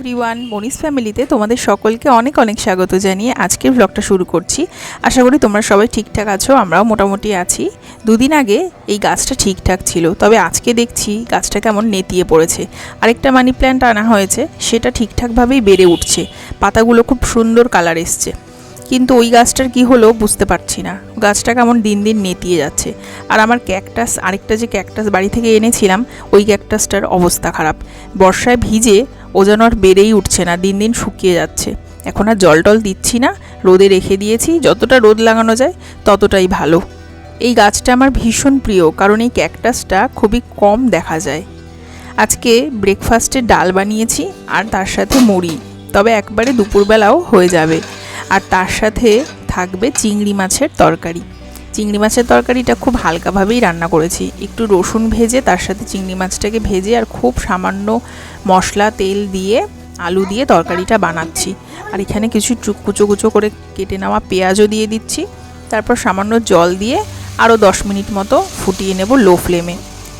Everyone Moni's ফ্যামিলিতে তোমাদের সকলকে অনেক অনেক স্বাগত জানিয়ে আজকের ব্লগটা শুরু করছি। আশা করি তোমরা সবাই ঠিকঠাক আছো, আমরাও মোটামুটি আছি। দুদিন আগে এই গাছটা ঠিকঠাক ছিল, তবে আজকে দেখছি গাছটা কেমন নেতিয়ে পড়েছে। আরেকটা মানি প্ল্যান্ট আনা হয়েছে, সেটা ঠিকঠাকভাবেই বেড়ে উঠছে। পাতাগুলো খুব সুন্দর কালার এসছে। কিন্তু ওই গাছটার কি হলো বুঝতে পারছি না। গাছটা কেমন দিন দিন নেতিয়ে যাচ্ছে। আর আমার ক্যাকটাস আরেকটা যে ক্যাকটাস বাড়ি থেকে এনেছিলাম, ওই ক্যাকটাসটার অবস্থা খারাপ। বর্ষায় ভিজে ও যেন আর বেড়েই উঠছে না, দিন দিন শুকিয়ে যাচ্ছে। এখন আর জল টল দিচ্ছি না, রোদে রেখে দিয়েছি, যতটা রোদ লাগানো যায় ততটাই ভালো। এই গাছটা আমার ভীষণ প্রিয়, কারণ এই ক্যাকটাসটা খুবই কম দেখা যায়। আজকে ব্রেকফাস্টে ডাল বানিয়েছি আর তার সাথে মুড়ি, তবে একবারে দুপুরবেলাও হয়ে যাবে। আর তার সাথে থাকবে চিংড়ি মাছের তরকারি। চিংড়ি মাছের তরকারিটা খুব হালকাভাবেই রান্না করেছি। একটু রসুন ভেজে তার সাথে চিংড়ি মাছটাকে ভেজে আর খুব সামান্য মশলা, তেল দিয়ে, আলু দিয়ে তরকারিটা বানাচ্ছি। আর এখানে কিছু কুচো কুচো করে কেটে নেওয়া পেঁয়াজও দিয়ে দিচ্ছি। তারপর সামান্য জল দিয়ে আরও দশ মিনিট মতো ফুটিয়ে নেব লো ফ্লেমে।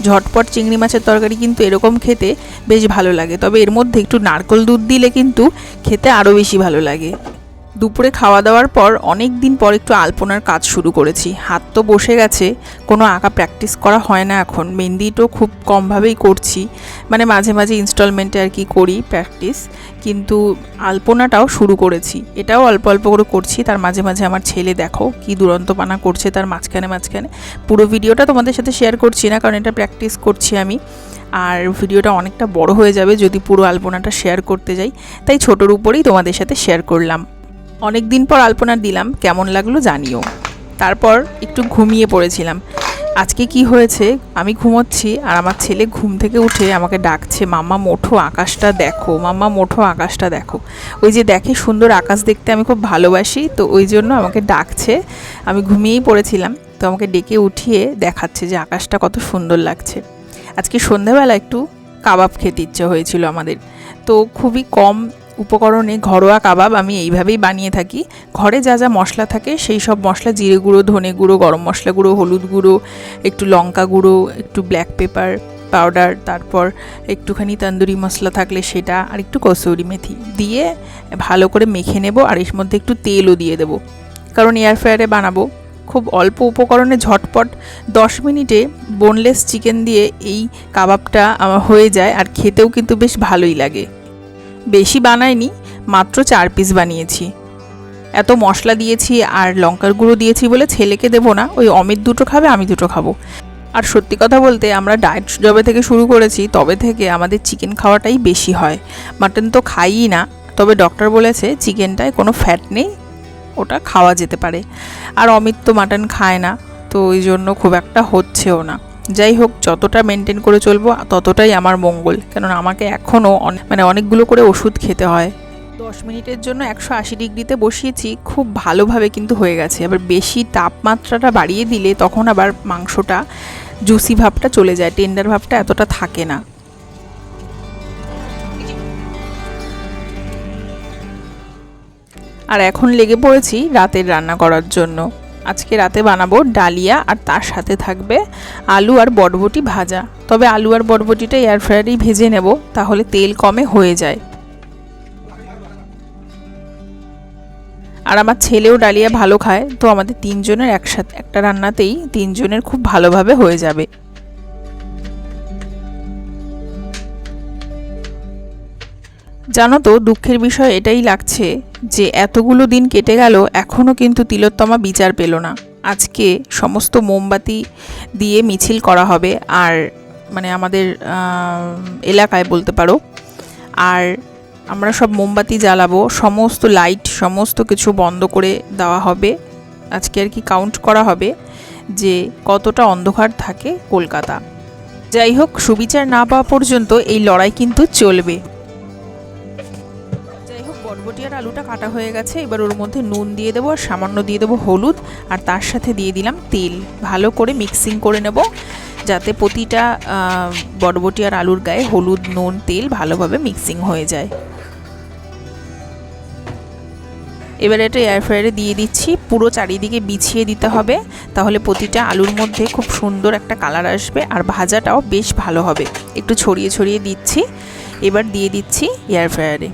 ঝটপট চিংড়ি মাছের তরকারি কিন্তু এরকম খেতে বেশ ভালো লাগে। তবে এর মধ্যে একটু নারকল দুধ দিলে কিন্তু খেতে আরও বেশি ভালো লাগে। দুপুরে খাওয়া দাওয়ার পর অনেক দিন পর একটু আলপনার কাজ শুরু করেছি। হাত তো বসে গেছে, কোনো আঁকা প্র্যাকটিস করা হয় না এখন। মেহেন্দিটাও খুব কমভাবেই করছি মানে মাঝে মাঝে ইনস্টলমেন্টে আর কি করি প্র্যাকটিস কিন্তু আলপনাটাও শুরু করেছি। এটাও অল্প অল্প করে করছি, তার মাঝে মাঝে আমার ছেলে দেখো কি দুরন্তপানা করছে তার মাঝখানে মাঝখানে। পুরো ভিডিওটা তোমাদের সাথে শেয়ার করছি না, কারণ এটা প্র্যাকটিস করছি আমি। আর ভিডিওটা অনেকটা বড় হয়ে যাবে যদি পুরো আলপনাটা শেয়ার করতে যাই। তাই ছোটোর উপরেই তোমাদের সাথে শেয়ার করলাম। অনেক দিন পর আলপনা দিলাম, কেমন লাগল জানিও। তারপর একটু ঘুমিয়ে পড়েছিলাম। আজকে কি হয়েছে? আমি ঘুমোচ্ছি আর আমার ছেলে ঘুম থেকে উঠে আমাকে ডাকছে, মাম্মা, মোঠো আকাশটা দেখো, মাম্মা, মোঠো আকাশটা দেখো। ওই যে দেখে সুন্দর আকাশ দেখতে আমি খুব ভালোবাসি, তো ওই জন্য আমাকে ডাকছে। আমি ঘুমিয়েই পড়েছিলাম, তো আমাকে ডেকে উঠিয়ে দেখাচ্ছে যে আকাশটা কত সুন্দর লাগছে। আজকে সন্ধ্যাবেলা একটু কাবাব খেতে ইচ্ছে হয়েছিল আমাদের, তো খুবই কম উপকরণে ঘরোয়া কাবাব আমি এইভাবেই বানিয়ে থাকি। ঘরে যা যা মশলা থাকে সেই সব মশলা, জিরে গুঁড়ো, ধনে গুঁড়ো, গরম মশলা গুঁড়ো, হলুদ গুঁড়ো, একটু লঙ্কা গুঁড়ো, একটু ব্ল্যাক পেপার পাউডার তারপর একটুখানি তন্দুরি মশলা থাকলে সেটা, আর একটু কসৌরি মেথি দিয়ে ভালো করে মেখে নেব আর এর মধ্যে একটু তেলও দিয়ে দেবো। কারণ এয়ার ফ্রায়ারে বানাবো। খুব অল্প উপকরণে ঝটপট দশ মিনিটে বোনলেস চিকেন দিয়ে এই কাবাবটা আমার হয়ে যায় আর খেতেও কিন্তু বেশ ভালোই লাগে। বেশি বানাইনি মাত্র চার পিস বানিয়েছি। এত মশলা দিয়েছি আর লঙ্কার গুঁড়ো দিয়েছি বলে ছেলেকে দেবো না, ওই অমিত দুটো খাবে, আমি দুটো খাব। আর সত্যি কথা বলতে, আমরা ডায়েট জবে থেকে শুরু করেছি, তবে থেকে আমাদের চিকেন খাওয়াটাই বেশি হয়। মাটন তো খাইই না, তবে ডক্টর বলেছে চিকেনটায় কোনো ফ্যাট নেই, ওটা খাওয়া যেতে পারে। আর অমিত তো মাটন খায় না, তো ওই জন্য খুব একটা হচ্ছেও না। যাই হোক, যতটা মেনটেন করে চলবো, ততটাই আমার মঙ্গল। কেননা আমাকে এখনও মানে অনেকগুলো করে ওষুধ খেতে হয়। দশ মিনিটের জন্য একশো আশি ডিগ্রিতে বসিয়েছি, খুব ভালোভাবে কিন্তু হয়ে গেছে। আবার বেশি তাপমাত্রাটা বাড়িয়ে দিলে তখন আবার মাংসটা জুসি ভাবটা চলে যায় টেন্ডার ভাবটা এতটা থাকে না। আর এখন লেগে পড়েছি রাতের রান্না করার জন্য। আজকে রাতে বানাবো ডালিয়া আর তার সাথে থাকবে আলু আর বটবটি ভাজা। তবে আলু আর বটবটিটা এয়ার ফ্রায়ারেই ভেজে নেব, তাহলে তেল কমে হয়ে যায়। আর আমার ছেলেও ডালিয়া ভালো খায়, তো আমাদের তিনজনের একসাথে, একটা রান্নাতেই তিনজনের খুব ভালোভাবে হয়ে যাবে। জানো তো, দুঃখের বিষয় এটাই লাগছে যে এতগুলো দিন কেটে গেল এখনও কিন্তু তিলোত্তমা বিচার পেল না। আজকে সমস্ত মোমবাতি দিয়ে মিছিল করা হবে আর মানে আমাদের এলাকায় বলতে পারো। আর আমরা সব মোমবাতি জ্বালাবো, সমস্ত লাইট, সমস্ত কিছু বন্ধ করে দেওয়া হবে। আজকে আর কি কাউন্ট করা হবে যে কতটা অন্ধকার থাকে কলকাতা। যাই হোক, সুবিচার না পাওয়া পর্যন্ত এই লড়াই কিন্তু চলবে। বটবটি আর আলুটা কাটা হয়ে গেছে। এবার ওর মধ্যে নুন দিয়ে দেবো আর সামান্য দিয়ে দেবো হলুদ। আর তার সাথে দিয়ে দিলাম তেল। ভালো করে মিক্সিং করে নেব যাতে প্রতিটা আহ, বটবটি আর আলুর গায়ে হলুদ নুন তেল ভালোভাবে মিক্সিং হয়ে যায়। এবার এটা এয়ার ফ্রায়ারে দিয়ে দিচ্ছি। পুরো চারিদিকে বিছিয়ে দিতে হবে। তাহলে প্রতিটা আলুর মধ্যে খুব সুন্দর একটা কালার আসবে আর ভাজাটাও বেশ ভালো হবে। একটু ছড়িয়ে ছড়িয়ে দিচ্ছি। এবার দিয়ে দিচ্ছি এয়ার ফ্রায়ারে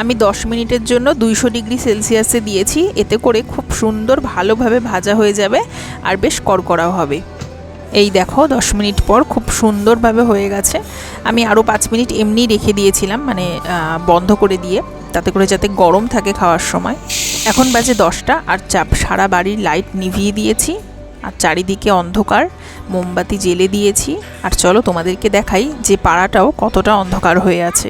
আমি 10 মিনিটের জন্য দুইশো ডিগ্রি সেলসিয়াসে দিয়েছি। এতে করে খুব সুন্দর ভালোভাবে ভাজা হয়ে যাবে আর বেশ কড়কড়াও হবে। এই দেখো 10 মিনিট পর খুব সুন্দরভাবে হয়ে গেছে। আমি আরও পাঁচ মিনিট এমনি রেখে দিয়েছিলাম মানে বন্ধ করে দিয়ে, তাতে করে যাতে গরম থাকে খাওয়ার সময়। এখন বাজে দশটা আর চাপ সারা বাড়ির লাইট নিভিয়ে দিয়েছি আর চারিদিকে অন্ধকার, মোমবাতি জেলে দিয়েছি। আর চলো তোমাদেরকে দেখাই যে পাড়াটাও কতটা অন্ধকার হয়ে আছে।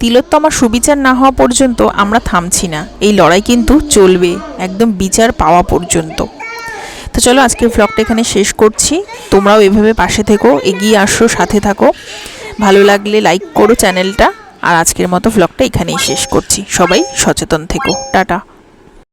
তিলোত্তমা সুবিচার না হওয়া পর্যন্ত আমরা থামছি না। এই লড়াই কিন্তু চলবে, একদম বিচার পাওয়া পর্যন্ত। তো চলো আজকের ভ্লগটা এখানে শেষ করছি। তোমরাও এভাবে পাশে থেকো, এগিয়ে আসো, সাথে থাকো। ভালো লাগলে লাইক করো চ্যানেলটা আর আজকের মতো ভ্লগটা এখানেই শেষ করছি। সবাই সচেতন থেকো। টাটা।